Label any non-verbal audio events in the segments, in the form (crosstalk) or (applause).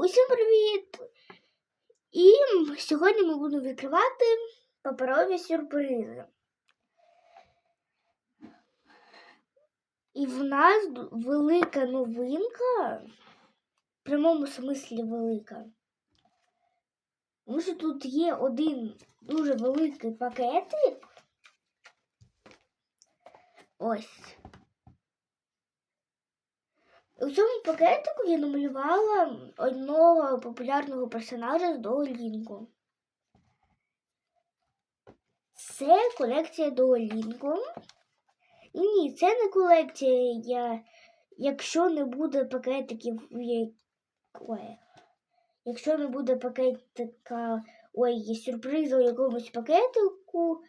Усім привіт! І сьогодні ми будемо відкривати паперові сюрпризи. І в нас велика новинка, в прямому смислі велика. Тому що тут є один дуже великий пакетик. Ось. У цьому пакетику я намалювала одного популярного персонажа з Дуолінго. Це колекція Дуолінго. І ні, це не колекція. Я... Якщо не буде пакетиків, я- ой, якщо не буде пакетика, ой, сюрпризу у якомусь пакетику,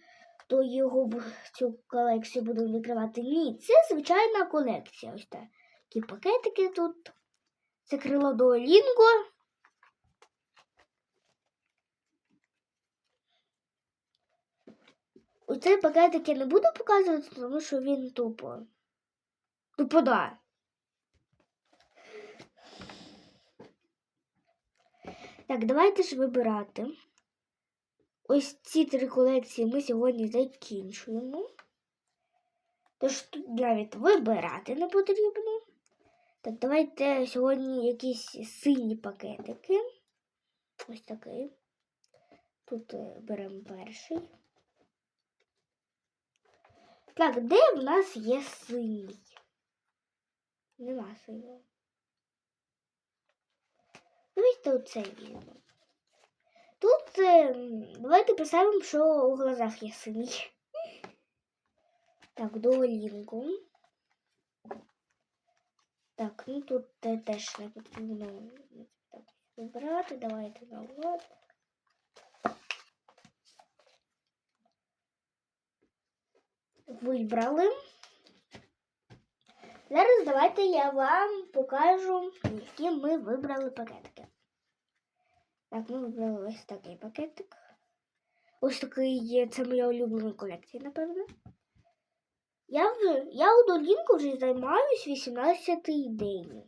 то його цю колекцію буду відкривати. Ні, це звичайна колекція. Ось так. Такі пакетики тут. Це крило Дуолінго. Оцей пакетик я не буду показувати, тому що він тупо. Тупо да. Так, давайте ж вибирати. Ось ці три колекції ми сьогодні закінчуємо. Тож тут навіть вибирати не потрібно. Так, давайте сьогодні якісь сині пакетики. Ось такий. Тут е, беремо перший. Так, де в нас є синій? Нема синього. Давайте оцей візьмемо. Тут е, давайте поставимо, що у глазах є синій. (laughs) Так, дуолінку. Так, ну тут теж не потрібно так, вибирати. Давайте на вот. Вибрали. Зараз давайте я вам покажу, які ми вибрали пакетики. Так, ми вибрали ось такий пакетик. Ось такий є, це моя улюблена колекція, напевно. Я, вже, я у Долінку вже займаюсь 18-й день.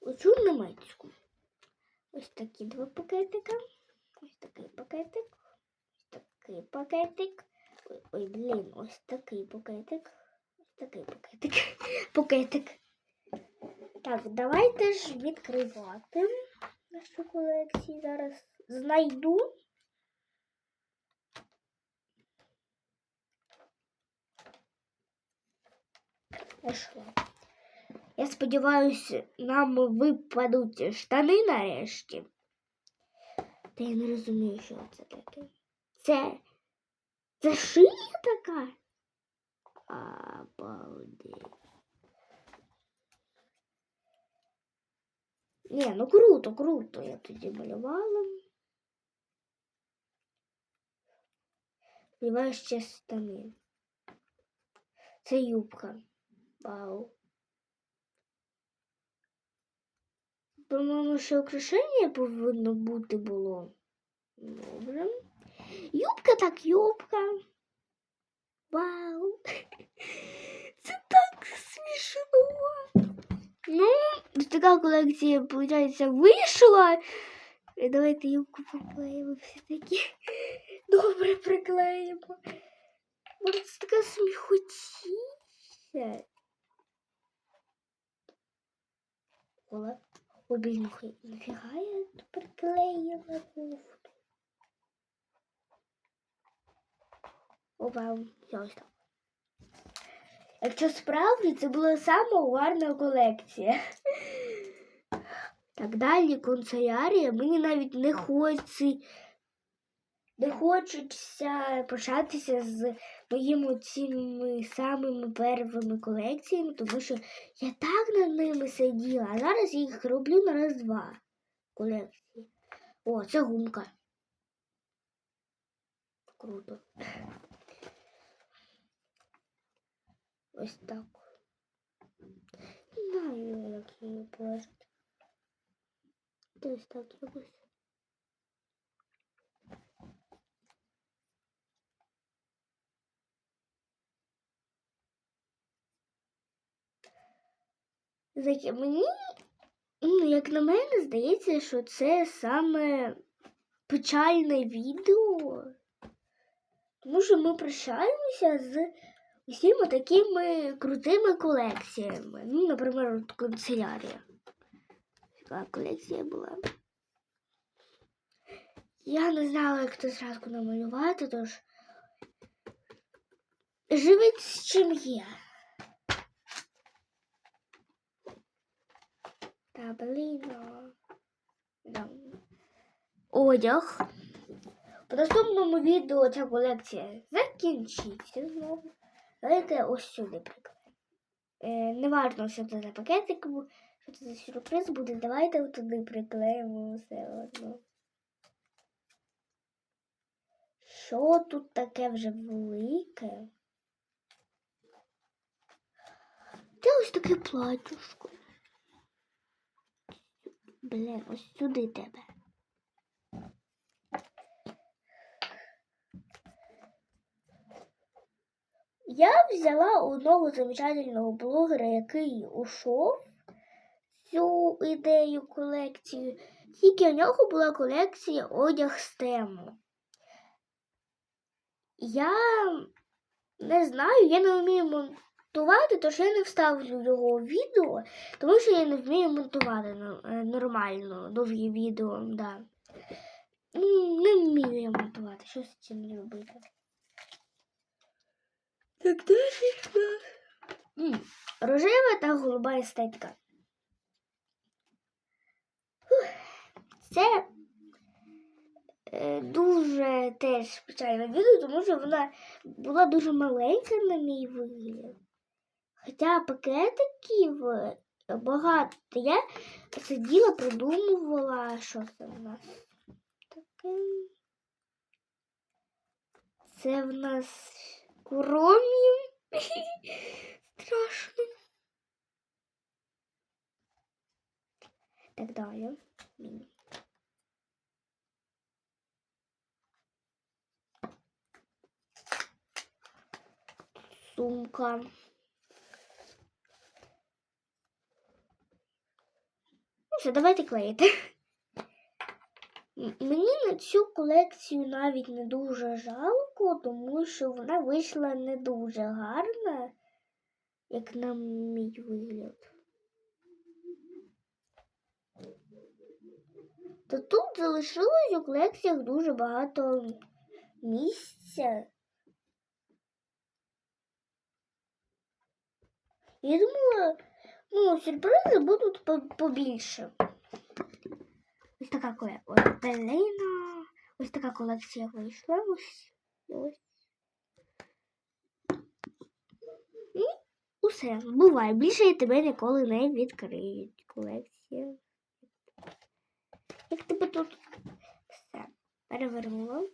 Учу німецьку. Ось такі два пакетика. Ось такий пакетик. Ось такий пакетик. Ой, ой, блін, ось такий пакетик. Ось такий пакетик. (laughs) Пакетик. Так, давайте ж відкривати нашу колекцію. Зараз знайду. Знайшла. Я сподіваюся, нам випадуть штани нарешті. Та я не розумію, що це таке. Це. Це шия така? Обалдеть. Ні, ну круто, круто. Я тоді малювала. Сподіваюсь, ще штани. Це юбка. Вау. По-моєму, ще украшення повинно бути було. Добре. Юбка так юбка. Вау. (laughs) Це так смішно. Ну, така колекція, виходить, вийшла. Давайте юбку поклеїмо все-таки. (laughs) Добре приклеїмо. Це така сміхотіся. Ола. Ой, блін, нахуй, нафіга я тут приклеїла кофту? О, я ось так. Якщо справді, це була сама гарна колекція. Так далі, канцелярія. Мені навіть не хочеться, не хочеться початися з моїми цими самими первими колекціями, тому що я так над ними сиділа, а зараз я їх роблю на раз-два колекції. О, це гумка. Круто. Ось так. Не знаю, як її положити. Ось так якось. Мені, ну, як на мене, здається, що це саме печальне відео. Тому що ми прощаємося з усіма такими крутими колекціями. Ну, наприклад, от канцелярія. Така колекція була. Я не знала, як це зразу намалювати, тож живіть з чим є. Та блін. а. Да. Одяг. В наступному відео ця колекція закінчиться знову. Давайте ось сюди приклеїмо. Е, неважно, що це за пакетик, що це за сюрприз буде. Давайте туди приклеїмо все одно. Що тут таке вже велике? Це ось таке платюшко. Блін, ось сюди тебе. Я взяла одного замечательного блогера, який ушов цю ідею колекцію. Тільки у нього була колекція одяг з тему. Я не знаю, я не вмію монтувати, тож я не вставлю його у відео, тому що я не вмію монтувати е, нормально нові відео. Да. Не вмію я монтувати, що з цим робити. Так далі. Рожева та голуба естетика. Це е, дуже теж печальне відео, тому що вона була дуже маленька на мій вигляд. Хоча пакетиків е, багато. Я сиділа, придумувала, що це в нас таке. Це в нас кромі. (laughs) Страшно. Так далі. Сумка. Все, давайте клеїти. Мені на цю колекцію навіть не дуже жалко, тому що вона вийшла не дуже гарна, як на мій вигляд. Та тут залишилось у колекціях дуже багато місця. Я думала, ну, сюрпризи будуть по- побільше. Ось така колекція. Ось така колекція вийшла. Ось. ось. І усе. Буває. Більше я тебе ніколи не відкриють. Колекція. Як тебе тут все перевернуло.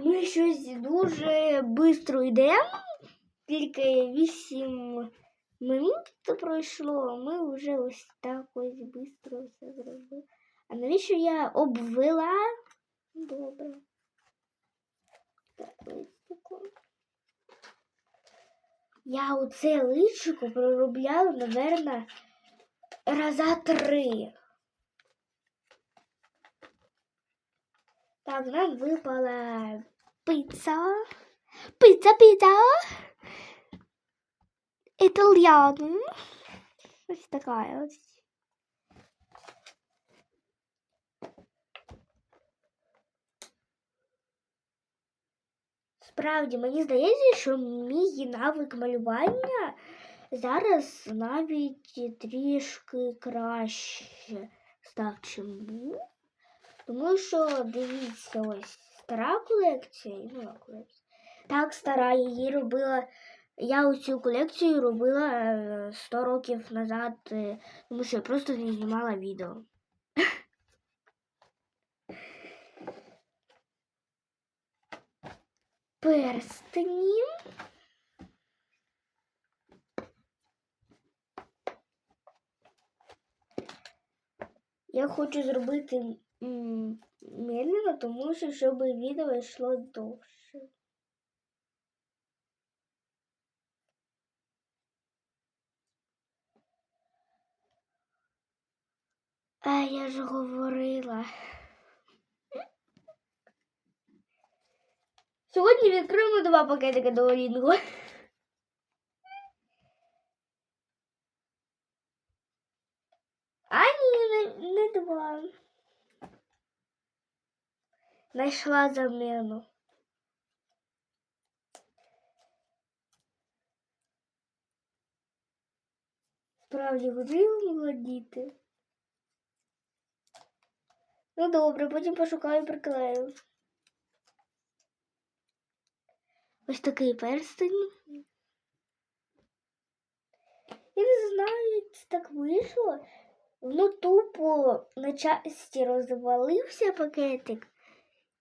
Ми щось дуже швидко йдемо. Тільки 8 минут то пройшло, а ми вже ось так ось швидко все зробили. А навіщо я обвела? Добре. Так, листико. Я оце личико проробляла, наверное, раза три. Так, нам випала пицца. Пицца, пицца. Італьян. Ось така ось. Справді, мені здається, що мій навик малювання зараз навіть трішки краще став, чим був. Тому що дивіться, ось стара колекція і нова колекція. Так, стара, її робила. Я цю колекцію робила е, 100 років назад, е, тому що я просто не знімала відео. (laughs) Перстені. Я хочу зробити медленно, тому що щоб відео йшло довше. А я ж говорила. Сьогодні відкриємо два пакетика до Олінгу. А ні, не, не два. Знайшла заміну. Справді потрібно володіти. Ну добре, потім пошукаю і приклею. Ось такий перстень. Я не знаю, як так вийшло. Ну, тупо на часті розвалився пакетик.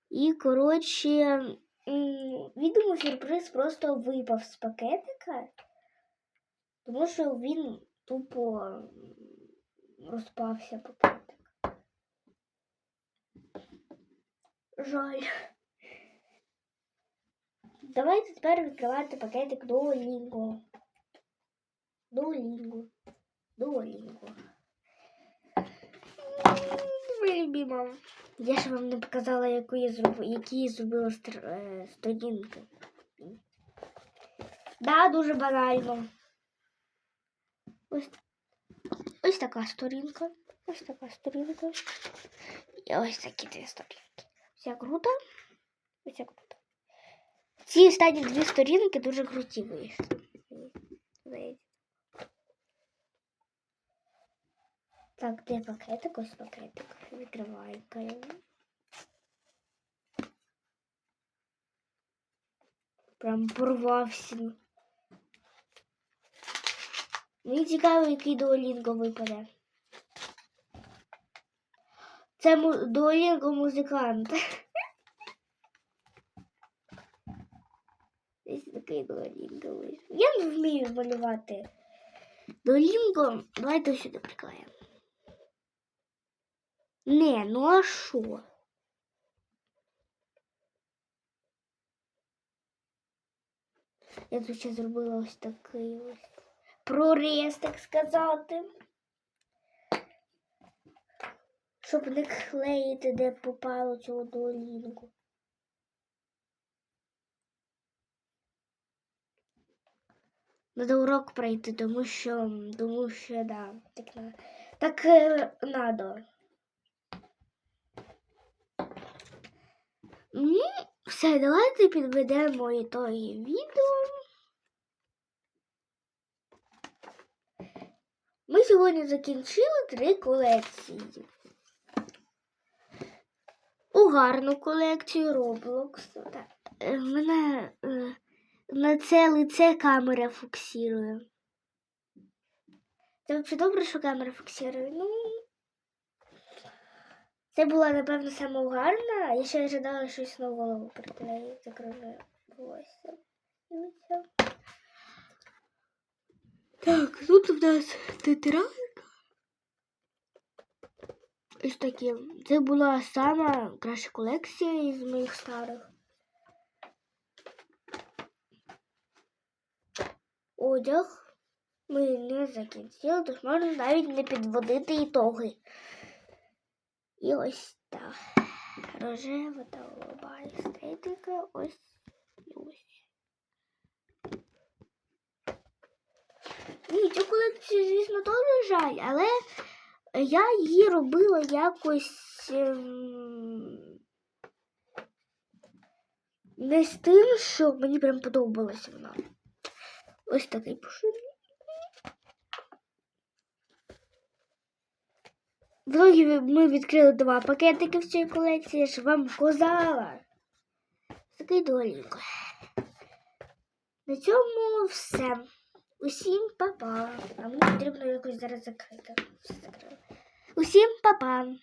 І, коротше, відомо, сюрприз просто випав з пакетика, тому що він тупо розпався пакетик. Жаль. Давайте тепер відкривати пакетик Duolingo. Duolingo. Duolingo. Моя любима. Я ж вам не показала, яку я зроб... які я зробила е, сторінки. Да, дуже банально. Ось, ось така сторінка. Ось така сторінка. І ось такі дві сторінки. Вся круто. Вся круто. Ці останні дві сторінки дуже круті вийшли. Здається. Так, де пакетик? Ось пакетик. Відкриваємо. Прям порвався. Мені цікаво, який дуолінго випаде. Це дуолінго музикант. (laughs) Ось такий дуолінго. Я не вмію малювати. Дуолінго, давайте сюди приклеїмо. Не, ну а що? Я тут ще зробила ось такий ось проріз, так сказати. Щоб не клеїти, де попало цього долінку. Надо урок пройти, тому що, тому що, да, так, на- так е, надо. Ну, все, давайте підведемо ітоги відео. Ми сьогодні закінчили три колекції. У гарну колекцію Roblox. Е, Мене е, на це лице камера фоксує. Це взагалі добре, що камера фоксує. Ну, це була, напевно, саме гарна. Я ще ожидала щось на голову приклеїти, закрили волосся. Так, тут в нас тетрадка. Ось такі. Це була сама краща колекція із моїх старих. Одяг ми не закінчили, тож можна навіть не підводити ітоги. І ось так. Рожева та голуба естетика. Ось і ось. Ні, цю колекцію, звісно, теж жаль, але я її робила якось ем, не з тим, що мені прям подобалася вона. Ось такий пушинний. В ми відкрили два пакетики в цій колекції, я ж вам казала. Такий долінко. На цьому все. Усім па-па. А мені потрібно якось зараз закрити. Все закрили. Усім па-па.